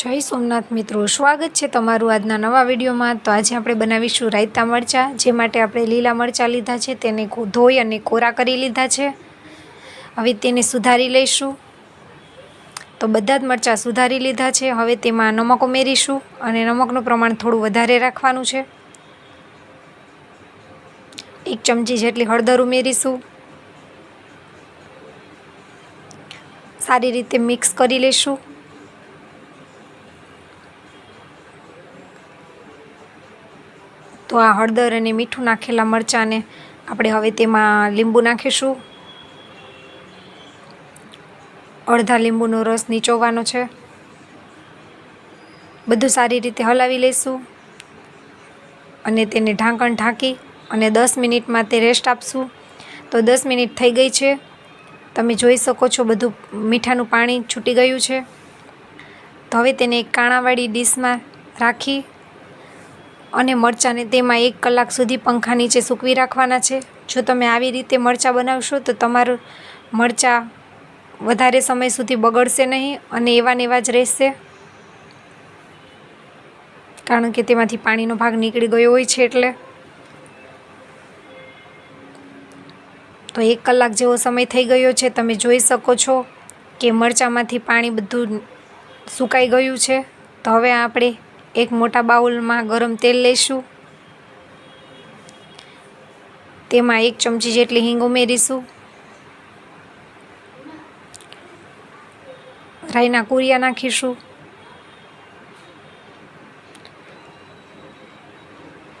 જય સોમનાથ મિત્રો. સ્વાગત છે તમારું આજના નવા વિડીયોમાં. તો આજે આપણે બનાવીશું રાયતા મરચાં, જે માટે આપણે લીલા મરચાં લીધા છે, તેને ધોઈ અને કોરા કરી લીધા છે. હવે તેને સુધારી લઈશું. તો બધા જ મરચાં સુધારી લીધા છે. હવે તેમાં નમક ઉમેરીશું અને નમકનું પ્રમાણ થોડું વધારે રાખવાનું છે. એક ચમચી જેટલી હળદર ઉમેરીશું. સારી રીતે મિક્સ કરી લઈશું. તો આ હળદર અને મીઠું નાખેલા મરચાંને આપણે હવે તેમાં લીંબુ નાખીશું. અડધા લીંબુનો રસ નીચોવાનો છે. બધું સારી રીતે હલાવી લઈશું અને તેને ઢાંકણ ઢાંકી અને દસ મિનિટમાં તે રેસ્ટ આપશું. તો દસ મિનિટ થઈ ગઈ છે. તમે જોઈ શકો છો બધું મીઠાનું પાણી છૂટી ગયું છે. તો હવે તેને એક કાણાવાળી ડીશમાં રાખી અને મરચાંને તેમાં એક કલાક સુધી પંખા નીચે સૂકવી રાખવાના છે. જો તમે આવી રીતે મરચાં બનાવશો, તો તમારું મરચાં વધારે સમય સુધી બગડશે નહીં અને એવા ને એવા જ રહેશે. કારણ કે તેમાંથી પાણીનો ભાગ નીકળી ગયો હોય છે એટલે. તો એક કલાક જેવો સમય થઈ ગયો છે. તમે જોઈ શકો છો કે મરચાંમાંથી પાણી બધું સુકાઈ ગયું છે. તો હવે આપણે એક મોટા બાઉલમાં ગરમ તેલ લઈશું તેમાં એક ચમચી જેટલી હિંગ ઉમેરીશું. રાઈના કુરિયા નાખીશું.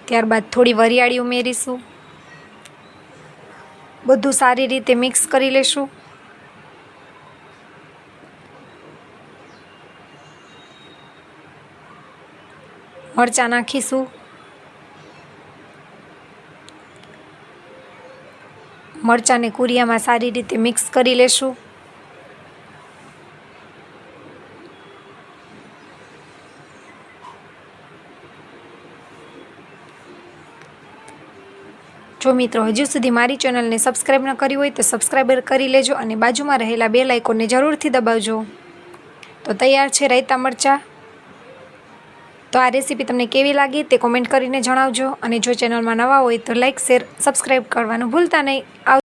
ત્યારબાદ થોડી વરિયાળી ઉમેરીશું. બધું સારી રીતે મિક્સ કરી લેશું. મરચાં નાખીશું. મરચાંને કુરિયામાં સારી રીતે મિક્સ કરી લેશું. જો મિત્રો હજુ સુધી મારી ચેનલને સબસ્ક્રાઈબ ન કરી હોય તો સબસ્ક્રાઈબર કરી લેજો અને બાજુમાં રહેલા બે લાઇકોને જરૂરથી દબાવજો. તો તૈયાર છે રાયતા મરચાં. તો આ રેસીપી તમને કેવી લાગી તે કોમેન્ટ કરીને જણાવજો અને જો ચેનલમાં નવા હોય તો લાઇક શેર સબસ્ક્રાઈબ કરવાનું ભૂલતા નહીં.